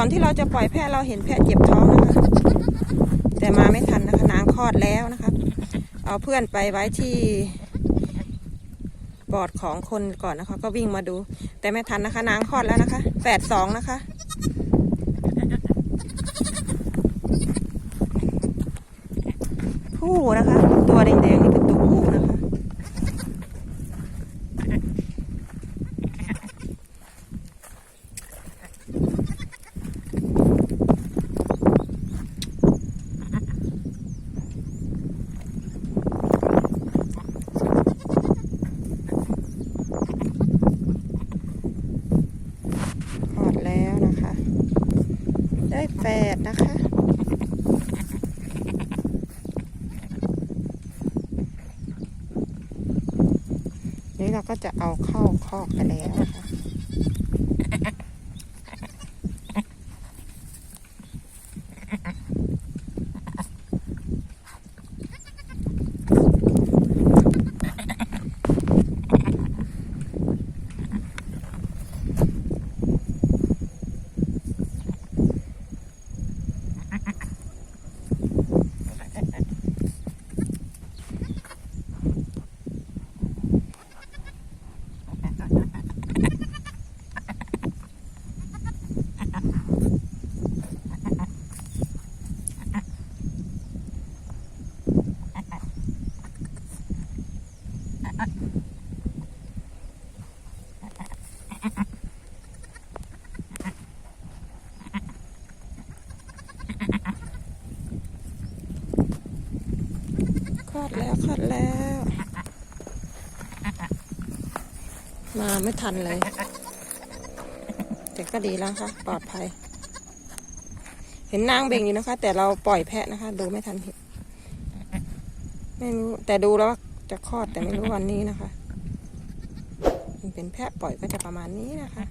ก่อนที่เราจะปล่อยแพะเราเห็นแพะเจ็บท้องนะคะ แต่มาไม่ทันนะคะนางคลอดแล้วนะคะเอาเพื่อนไปไว้ที่บอดของคนก่อนนะคะ ก็วิ่งมาดู แต่ไม่ทันนะคะนางคลอดแล้วนะคะแฝดสองนะคะผู้นะคะ ตัวแดงๆนี่เป็นตัวผู้นะคะ คลอดแล้วนะคะ ได้แปดนะคะ นี่เราก็จะเอาเข้าคอกไปแล้วนะคะ คลอดแล้วคลอดแล้ว มาไม่ทันเลยแต่ก็ดีแล้วค่ะปลอดภัย เห็นนางเบ่งอยู่นะคะ แต่เราปล่อยแพะนะคะ ดูไม่ทันเห็นไม่รู้แต่ดูแล้ว จะคลอดแต่ไม่รู้วันนี้นะคะมันเป็นแพะปล่อยก็จะประมาณนี้นะคะ